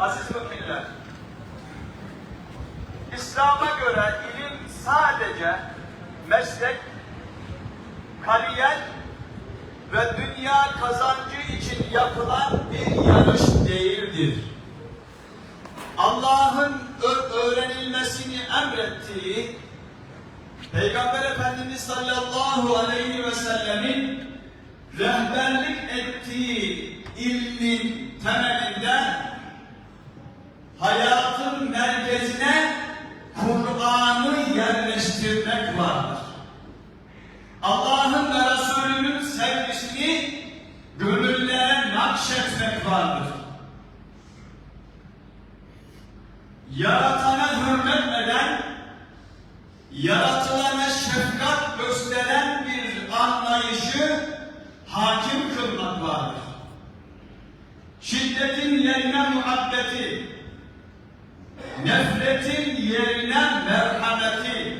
Aziz müminler, İslam'a göre ilim sadece meslek, kariyer ve dünya kazancı için yapılan bir yarış değildir. Allah'ın öğrenilmesini emrettiği Peygamber Efendimiz sallallahu aleyhi ve sellemin rehberlik ettiği ilmin temelinde hayatın merkezine Kur'an'ı yerleştirmek vardır. Allah'ın ve Resulünün sevgisini gönüllere nakşetmek vardır. Yaratana hürmet eden, yaratılana şefkat gösteren bir anlayışı hakim kılmak vardır. Şiddetin yerine muhabbeti, nefretin yerine merhameti,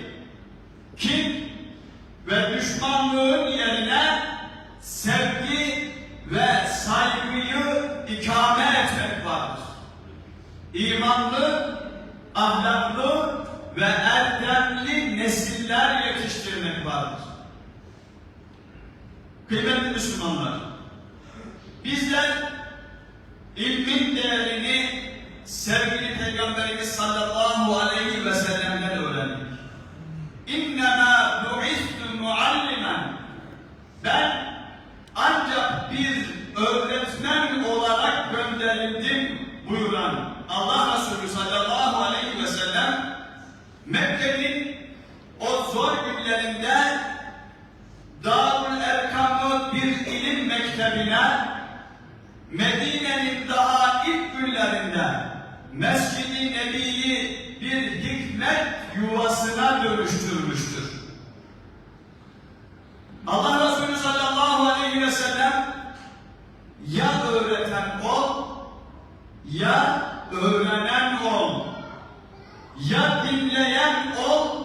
kin ve düşmanlığın yerine sevgi ve saygıyı ikame etmek vardır. İmanlı, ahlaklı ve erdemli nesiller yetiştirmek vardır. Kıymetli Müslümanlar, bizler ilmin sevgili Peygamberimiz sallallahu aleyhi ve sellem'den öğrendik. İnnemâ bu'istü muallimen. Ben ancak bir öğretmen olarak gönderildim buyuran Allah Resulü sallallahu aleyhi ve sellem Mekke'nin o zor günlerinde Darül Erkam'ı bir ilim mektebine Medine'nin daha ilk günlerinde Mescid-i Nebi'yi bir hikmet yuvasına dönüştürmüştür. Allah Resulü sallallahu aleyhi ve sellem ya öğreten ol ya öğrenen ol ya dinleyen ol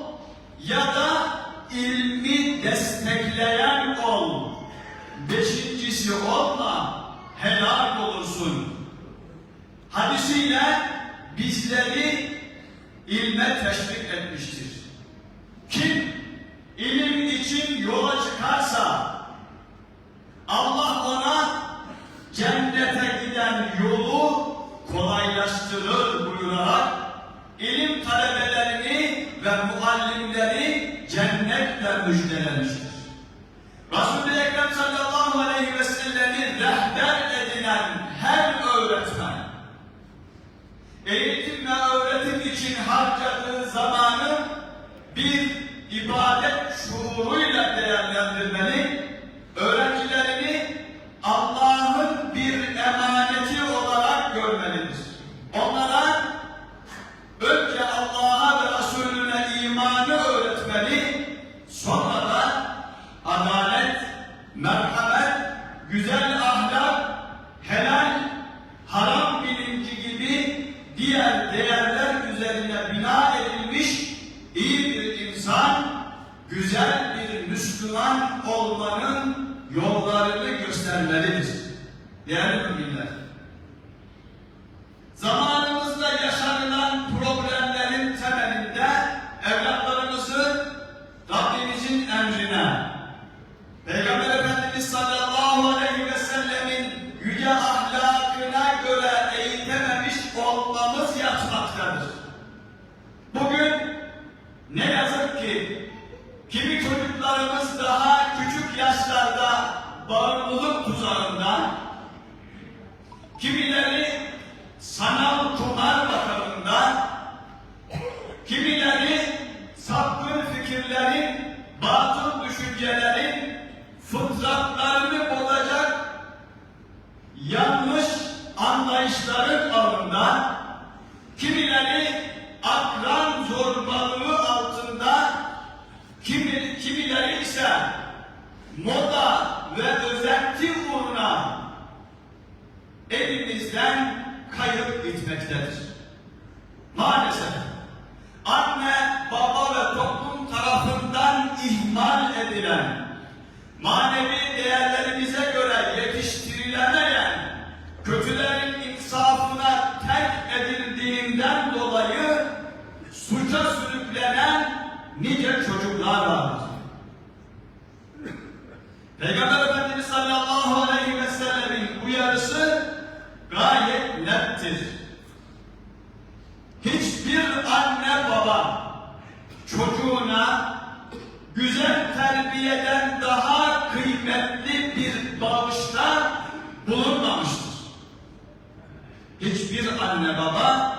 ya da ilmi destekleyen ol. Beşincisi olma, helal olursun. Hadisiyle bizleri ilme teşvik etmiştir. Kim ilim için yola çıkarsa Hallelujah. இல்லை okullar vardır. Peygamber Efendimiz sallallahu aleyhi ve sellemin uyarısı gayet nettir. Hiçbir anne baba çocuğuna güzel terbiyeden daha kıymetli bir bağışta bulunmamıştır. Hiçbir anne baba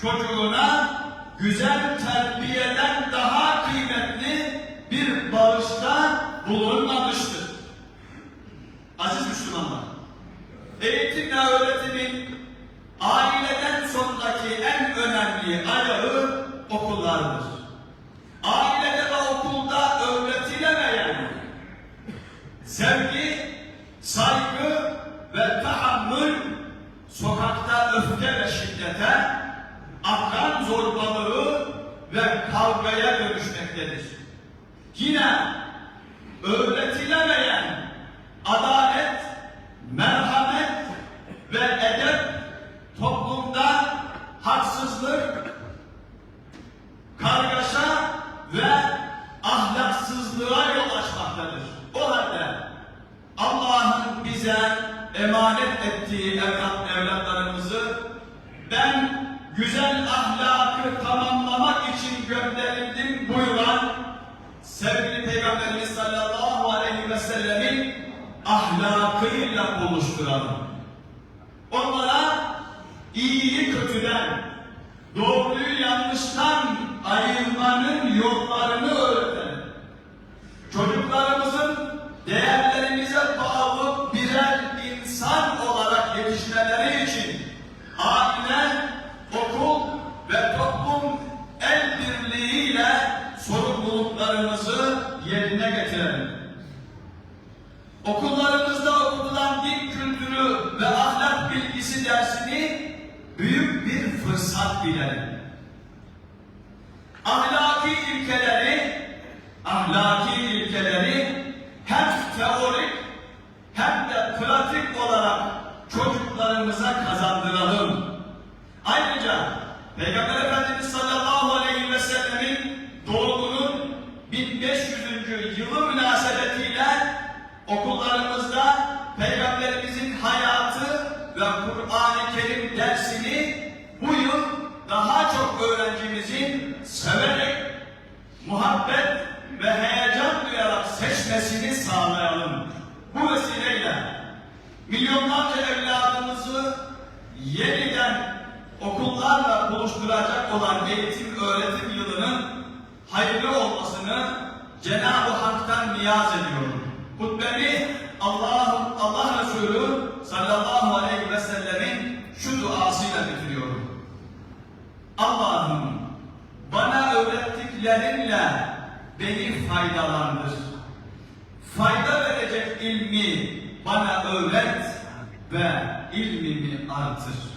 çocuğuna güzel terbiyeden daha kıymetli bir bağışta bulunmamıştır. Aziz Müslümanlar, eğitim ve öğretimin aileden sonraki en önemli ayağı okullardır. Ailede ve okulda öğretilemeyen sevgi, saygı ve tahammül sokakta öfke ve şiddete, akran zorbalığı ve kavgaya dönüşmektedir. Yine öğretilemeyen adalet, merhamet ve edep toplumda haksızlık, kargaşa ve ahlaksızlığa yol açmaktadır. O halde Allah'ın bize emanet ettiği evlat, evlatlarımızı ben güzel ahlakı tamamlamak için gönderildim buyuran sevgili Peygamberimiz sallallahu aleyhi ve sellemin ahlakıyla buluşturalım. Onlara iyiyi kötüden, doğruyu yanlıştan ayırmanın yollarını öğretelim. Çocuklarımızın fırsat bilelim. Ahlaki ilkeleri, ahlaki ilkeleri hem teorik hem de pratik olarak çocuklarımıza kazandıralım. Ayrıca Peygamber Efendimiz sallallahu aleyhi ve sellemin doğumunun 1500. yılı münasebetiyle okullarımızda Peygamberimizin hayatı ve Kur'an-ı ve heyecan duyarak seçmesini sağlayalım. Bu vesileyle milyonlarca evladımızı yeniden okullarla buluşturacak olan eğitim öğretim yılının hayırlı olmasını Cenab-ı Hak'tan niyaz ediyorum. Hutbemi Allah, Allah Resulü sallallahu aleyhi ve sellemin faydalandır. Fayda verecek ilmi bana öğret ve ilmimi artır.